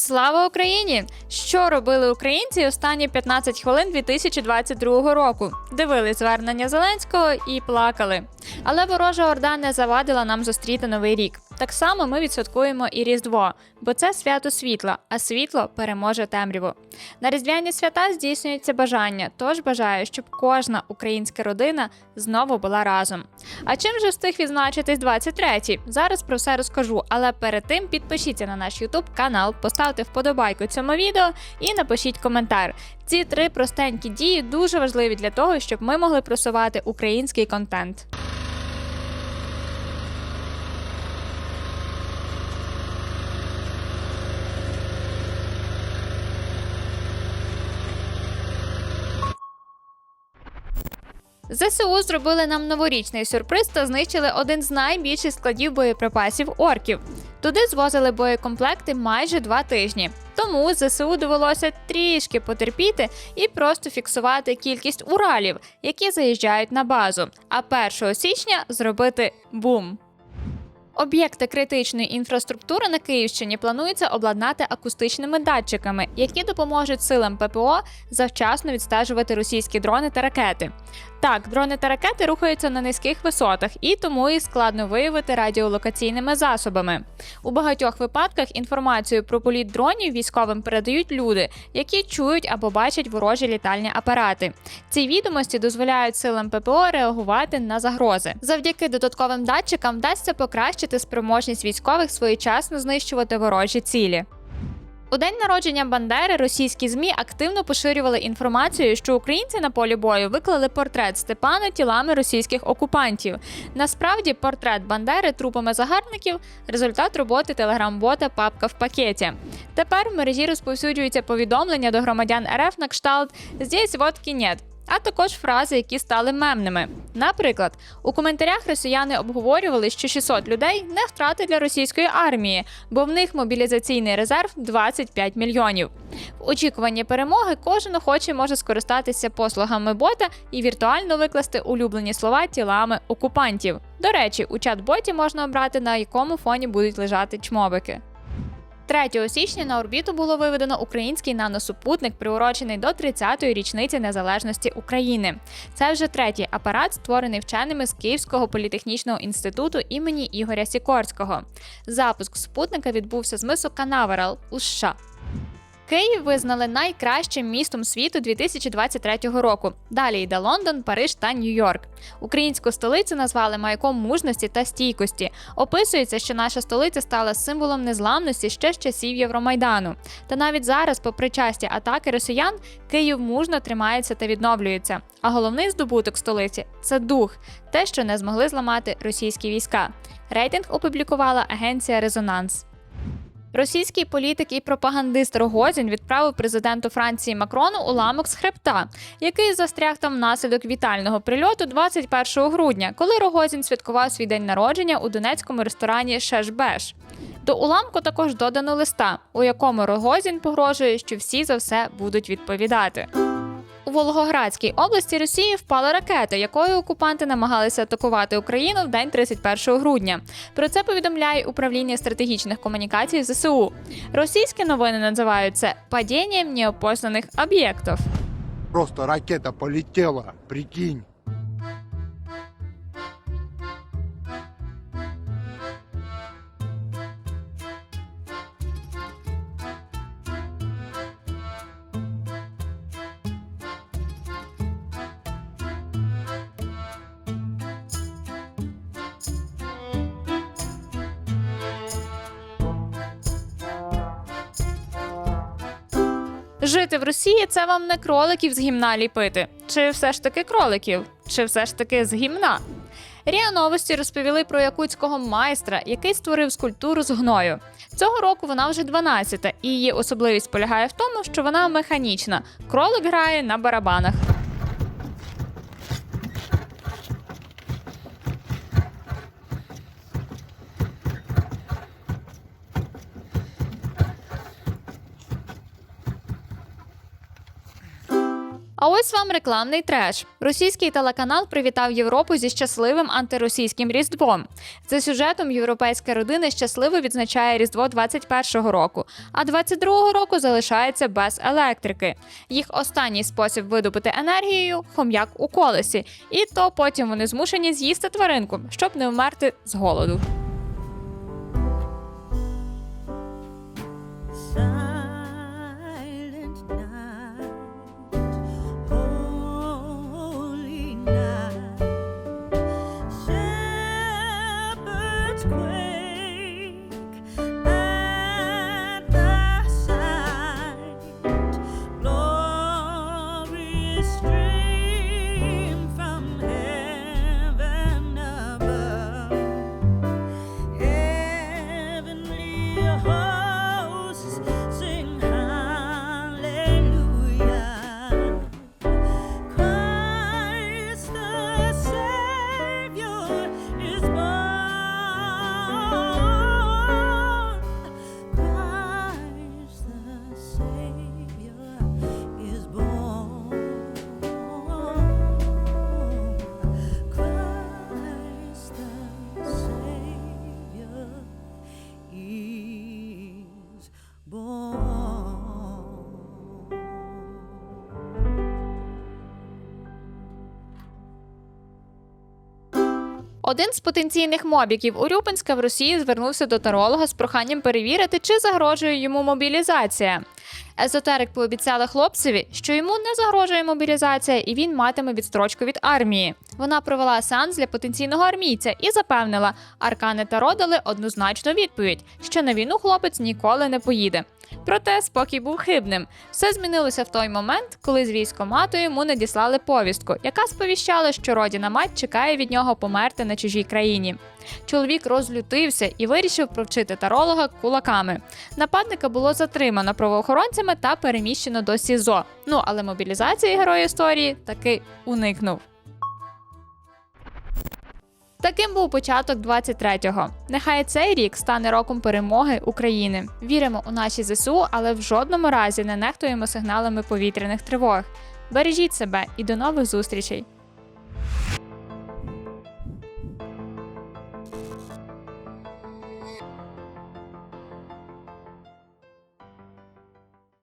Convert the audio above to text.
Слава Україні! Що робили українці останні 15 хвилин 2022 року? Дивили звернення Зеленського і плакали. Але ворожа орда не завадила нам зустріти новий рік. Так само ми відсвяткуємо і Різдво, бо це свято світла, а світло переможе темряву. На різдвяні свята здійснюється бажання, тож бажаю, щоб кожна українська родина знову була разом. А чим же встиг відзначитись 23-й? Зараз про все розкажу, але перед тим підпишіться на наш YouTube канал, поставте вподобайку цьому відео і напишіть коментар. Ці три простенькі дії дуже важливі для того, щоб ми могли просувати український контент. ЗСУ зробили нам новорічний сюрприз та знищили один з найбільших складів боєприпасів орків. Туди звозили боєкомплекти майже два тижні. Тому ЗСУ довелося трішки потерпіти і просто фіксувати кількість уралів, які заїжджають на базу. А 1 січня зробити бум. Об'єкти критичної інфраструктури на Київщині планується обладнати акустичними датчиками, які допоможуть силам ППО завчасно відстежувати російські дрони та ракети. Так, дрони та ракети рухаються на низьких висотах, і тому їх складно виявити радіолокаційними засобами. У багатьох випадках інформацію про політ дронів військовим передають люди, які чують або бачать ворожі літальні апарати. Ці відомості дозволяють силам ППО реагувати на загрози. Завдяки додатковим датчикам вдасться покращити спроможність військових своєчасно знищувати ворожі цілі. У день народження Бандери російські змі активно поширювали інформацію, що українці на полі бою виклали портрет Степана тілами російських окупантів. Насправді, портрет Бандери трупами загарбників результат роботи телеграм-бота Папка в пакеті. Тепер в мережі розповсюджуються повідомлення до громадян РФ на кшталт «Здесь водки нет», а також фрази, які стали мемними. Наприклад, у коментарях росіяни обговорювали, що 600 людей не втрати для російської армії, бо в них мобілізаційний резерв 25 мільйонів. В очікуванні перемоги кожен охочий може скористатися послугами бота і віртуально викласти улюблені слова тілами окупантів. До речі, у чат-боті можна обрати на якому фоні будуть лежати чмобики. 3 січня на орбіту було виведено український наносупутник, приурочений до 30-ї річниці незалежності України. Це вже третій апарат, створений вченими з Київського політехнічного інституту імені Ігоря Сікорського. Запуск супутника відбувся з мису Канаверал у США. Київ визнали найкращим містом світу 2023 року. Далі йде Лондон, Париж та Нью-Йорк. Українську столицю назвали маяком мужності та стійкості. Описується, що наша столиця стала символом незламності ще з часів Євромайдану. Та навіть зараз, попри часті атаки росіян, Київ мужно тримається та відновлюється. А головний здобуток столиці це дух, те, що не змогли зламати російські війська. Рейтинг опублікувала агенція Резонанс. Російський політик і пропагандист Рогозін відправив президенту Франції Макрону уламок з хребта, який застряг там внаслідок вітального прильоту 21 грудня, коли Рогозін святкував свій день народження у донецькому ресторані Шешбеш. До уламку також додано листа, у якому Рогозін погрожує, що всі за все будуть відповідати. У Волгоградській області Росії впала ракета, якою окупанти намагалися атакувати Україну в день 31 грудня. Про це повідомляє управління стратегічних комунікацій ЗСУ. Російські новини називають це падінням неопознаних об'єктів. Просто ракета полетіла, прикинь. Жити в Росії це вам не кроликів з гімна ліпити. Чи все ж таки кроликів? Чи все ж таки з гімна? Ріа новості розповіли про якутського майстра, який створив скульптуру з гною. Цього року вона вже 12-та, і її особливість полягає в тому, що вона механічна. Кролик грає на барабанах. А ось вам рекламний треш. Російський телеканал привітав Європу зі щасливим антиросійським різдвом. За сюжетом європейська родина щасливо відзначає Різдво 21-го року, а 22-го року залишається без електрики. Їх останній спосіб видобути енергію хом'як у колесі, і то потім вони змушені з'їсти тваринку, щоб не вмерти з голоду. consequence. Один з потенційних мобіків Урюпинська в Росії звернувся до таролога з проханням перевірити, чи загрожує йому мобілізація. Езотерик пообіцяла хлопцеві, що йому не загрожує мобілізація, і він матиме відстрочку від армії. Вона провела сеанс для потенційного армійця і запевнила, аркани Таро дали однозначну відповідь, що на війну хлопець ніколи не поїде. Проте спокій був хибним. Все змінилося в той момент, коли з військомату йому надіслали повістку, яка сповіщала, що родіна мать чекає від нього померти на чужій країні. Чоловік розлютився і вирішив провчити таролога кулаками. Нападника було затримано правоохоронцями та переміщено до СІЗО. Ну але мобілізації герой історії таки уникнув. Таким був початок 23-го. Нехай цей рік стане роком перемоги України. Віримо у наші ЗСУ, але в жодному разі не нехтуємо сигналами повітряних тривог. Бережіть себе і до нових зустрічей!